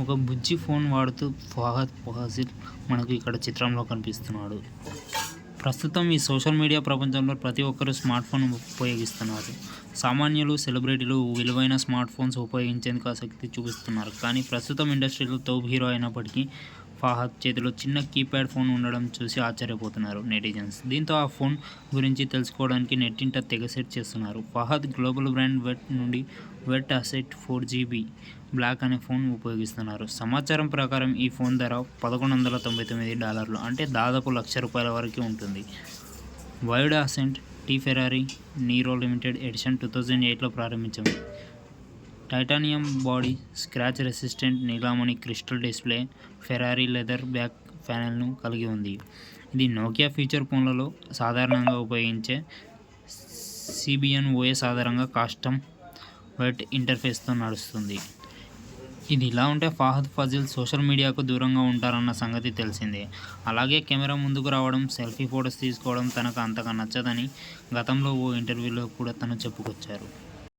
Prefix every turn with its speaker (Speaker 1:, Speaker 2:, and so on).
Speaker 1: ఒక బుజ్జి ఫోన్ వాడుతూ ఫహద్ ఫాజిల్ మనకు ఇక్కడ చిత్రంలో కనిపిస్తున్నాడు. ప్రస్తుతం ఈ సోషల్ మీడియా ప్రపంచంలో ప్రతి ఒక్కరూ స్మార్ట్ ఫోన్ ఉపయోగిస్తున్నారు. సామాన్యులు సెలబ్రిటీలు విలువైన స్మార్ట్ ఫోన్స్ ఉపయోగించేందుకు ఆసక్తి చూపిస్తున్నారు. కానీ ప్రస్తుతం ఇండస్ట్రీలో తోపు హీరో అయినప్పటికీ ఫాహద్ చేతిలో చిన్న కీప్యాడ్ ఫోన్ ఉండడం చూసి ఆశ్చర్యపోతున్నారు నెటిజన్స్. దీంతో ఆ ఫోన్ గురించి తెలుసుకోవడానికి నెట్టింట తెగ సెట్ చేస్తున్నారు. ఫహద్ గ్లోబల్ బ్రాండ్ వెట్ నుండి Vertu Aster four GB black అనే ఫోన్ ఉపయోగిస్తున్నారు. సమాచారం ప్రకారం ఈ ఫోన్ ధర పదకొండు వందల తొంభై తొమ్మిది డాలర్లు అంటే దాదాపు లక్ష రూపాయల వరకు ఉంటుంది. Wide ascent Ti Ferrari Nero limited edition two thousand ఎయిట్లో ప్రారంభించింది titanium body scratch resistant నీలామణి crystal display Ferrari leather back ప్యానెల్ను కలిగి ఉంది. ఇది నోకియా ఫీచర్ ఫోన్లలో సాధారణంగా ఉపయోగించే సిబిఎన్ ఓఎస్ ఆధారంగా కాస్టమ్ వెట్ ఇంటర్ఫేస్తో నడుస్తుంది. ఇది ఇలా ఉంటే ఫాహద్ ఫజిల్ సోషల్ మీడియాకు దూరంగా ఉంటారన్న సంగతి తెలిసిందే. అలాగే కెమెరా ముందుకు రావడం సెల్ఫీ ఫొటోస్ తీసుకోవడం తనకు అంతగా నచ్చదని గతంలో ఓ ఇంటర్వ్యూలో కూడా తను చెప్పుకొచ్చారు.